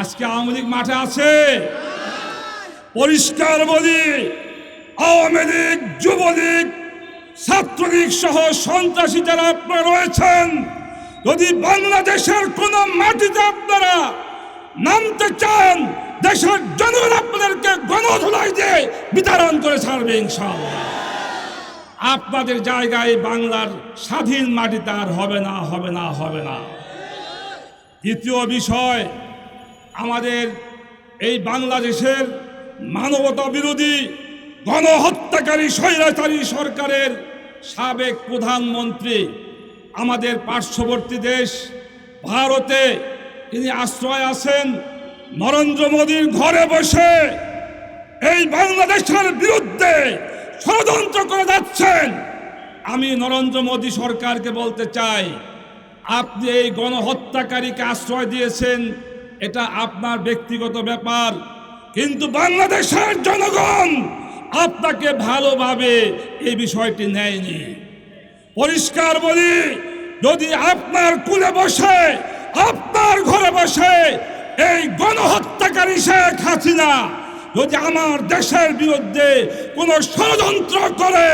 আজকে আওয়ামী লীগ মাঠে আছে। পরিষ্কার বলি আওয়ামী লীগ, যুবলীগ, ছাত্রলীগ সহ সন্ত্রাসী যারা আপনারা রয়েছেন, যদি বাংলাদেশের কোন মাটিতে আপনারা নামতে চান, দেশের জনগণ আপনাদেরকে গণধুলাই দিয়ে বিতরণ করে ছাড়বে ইনশাআল্লাহ। আপনাদের জায়গায় বাংলার স্বাধীন মাটিতে আর হবে না হবে না হবে না। দ্বিতীয় বিষয় আমাদের এই বাংলাদেশের মানবতা বিরোধী গণহত্যাকারী স্বৈরাচারী সরকারের সাবেক প্রধানমন্ত্রী, আমাদের পার্শ্ববর্তী দেশ, ভারতে তিনি আশ্রয় আছেন, নরেন্দ্র মোদীর ঘরে বসে এই বাংলাদেশের বিরুদ্ধে ষড়যন্ত্র করে যাচ্ছেন। আমি নরেন্দ্র মোদী সরকারকে বলতে চাই, আপনি এই গণহত্যাকারীকে আশ্রয় দিয়েছেন এটা আপনার ব্যক্তিগত ব্যাপার। কিন্তু বাংলাদেশের জনগণ আপনাকে ভালোভাবে এই বিষয়টি নেয়নি। পরিষ্কার বলি, যদি আপনার কুলে বসে, আপনার ঘরে বসে এই গণহত্যাকারী শেখ হাসিনা যদি আমার দেশের বিরুদ্ধে কোনো ষড়যন্ত্র করে,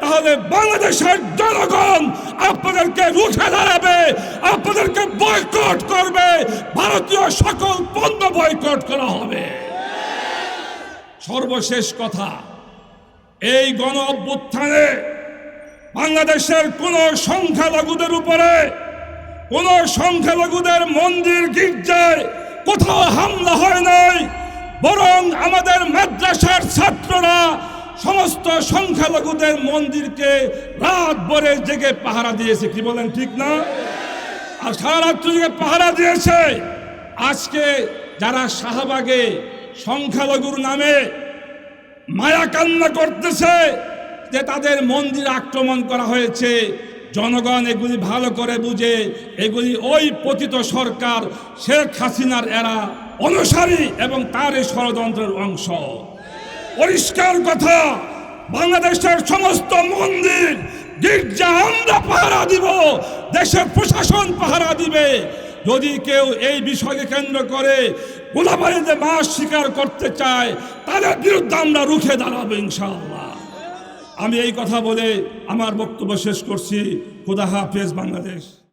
তাহলে বাংলাদেশের জনগণ আপনাদেরকে রুখে দাঁড়াবে, আপনাদেরকে বয়কট করবে, ভারতীয় সকল পণ্য বয়কট করা হবে। সর্বশেষ কথা, এই গণ অভ্যুত্থানে বাংলাদেশের কোন সংখ্যালঘুদের উপরে, কোন সংখ্যালঘুদের মন্দির গির্জায় কোথাও হামলা হয় নাই। বরং আমাদের মাদ্রাসার ছাত্ররা সমস্ত সংখ্যালঘুদের মন্দিরকে রাত ভরে জেগে পাহারা দিয়েছে, কি বলেন ঠিক না? আর সারা রাত্র জেগে পাহারা দিয়েছে। আজকে যারা শাহবাগে সংখ্যালঘুর নামে মায়া কান্না করতেছে যে তাদের মন্দির আক্রমণ করা হয়েছে, জনগণ এগুলি ভালো করে বুঝে, এগুলি ওই পতিত সরকার শেখ হাসিনার এরা অনুসারী এবং তার এই ষড়যন্ত্রের অংশ। পরিষ্কার কথা, বাংলাদেশের সমস্ত মন্দির গির্জা আমরা পাহারা দিব, দেশের প্রশাসন পাহারা দিবে। যদি কেউ এই বিষয়কে কেন্দ্র করে গোলাবাড়িতে মাস স্বীকার করতে চায়, তাদের বিরুদ্ধে আমরা রুখে দাঁড়াবো ইনশাআল্লাহ। আমি এই কথা বলে আমার বক্তব্য শেষ করছি। খুদা হাফেজ বাংলাদেশ।